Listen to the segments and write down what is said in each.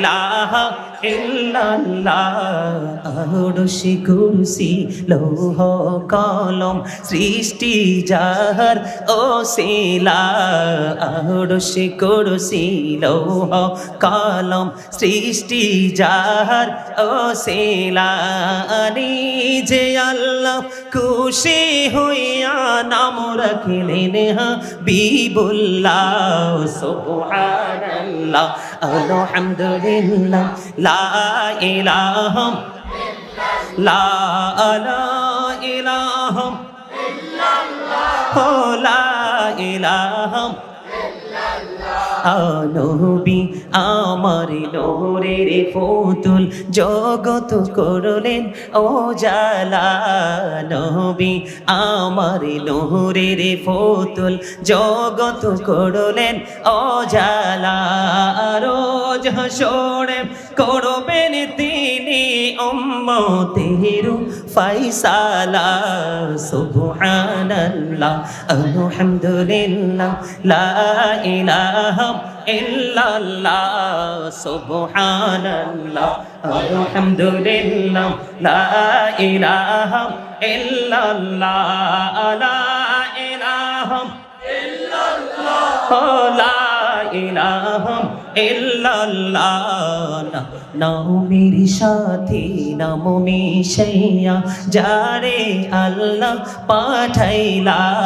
ইলাহা আরশি কুরসি, লৌহ কলম, সৃষ্টি যাহার ও শিলা। আরশি কুরসি, লৌহ কলম, সৃষ্টি যাহার ও শিলা। যে আল্লাহ খুশি হইয়া নাম রাখিলেন হাবিবুল্লাহ, সুবহানাল্লাহ। আলহামদুলিল্লাহ। লা ইলাহা লা লা ইলাহা জগত করলেন। ও জালা নবী, আমার নোরের ফুতুল জগত করলেন। ও জালা রোজ হাসরে করবেন তিনি উম্মতের ফাইসালা সুবহানাল্লাহ, আলহামদুলিল্লাহ, লা ইলাহা ইল্লাল্লাহ, সুবহানাল্লাহ, আলহামদুলিল্লাহ, লা ইলাহা ইল্লাল্লাহ, লা ইলাহা ইল্লাল্লাহ, লা ইলাহা ইল্লাল্লাহ। নামের সাথে, নাম মিশাইয়া, যারে আল্লাহ পাঠাইলা।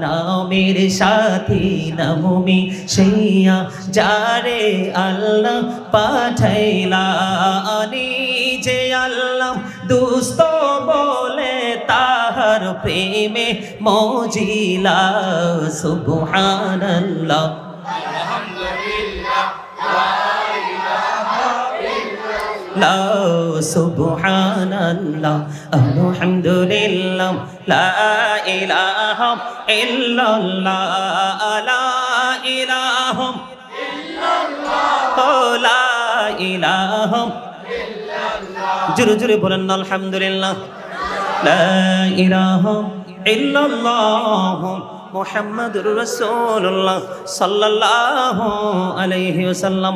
নামের সাথে, নাম মিশাইয়া, যারে আল্লাহ পাঠাইলা। নিজে আল্লাহ দুস্ত বলে তাহার প্রেমে মজিলা। সুবহানাল্লাহ। লা সুবহানাল্লাহ, আলহামদুলিল্লাহ, লা ইলাহা ইল্লাল্লাহ, লা ইলাহা ইল্লাল্লাহ, লা ইলাহা জোরে জোরে বলেন না আলহামদুলিল্লাহ। লা ইলাহা ইল্লাল্লাহ। মুহাম্মাদুর রসুল্লাহ সাল্লাহ আলাইহি ওয়াসাল্লাম।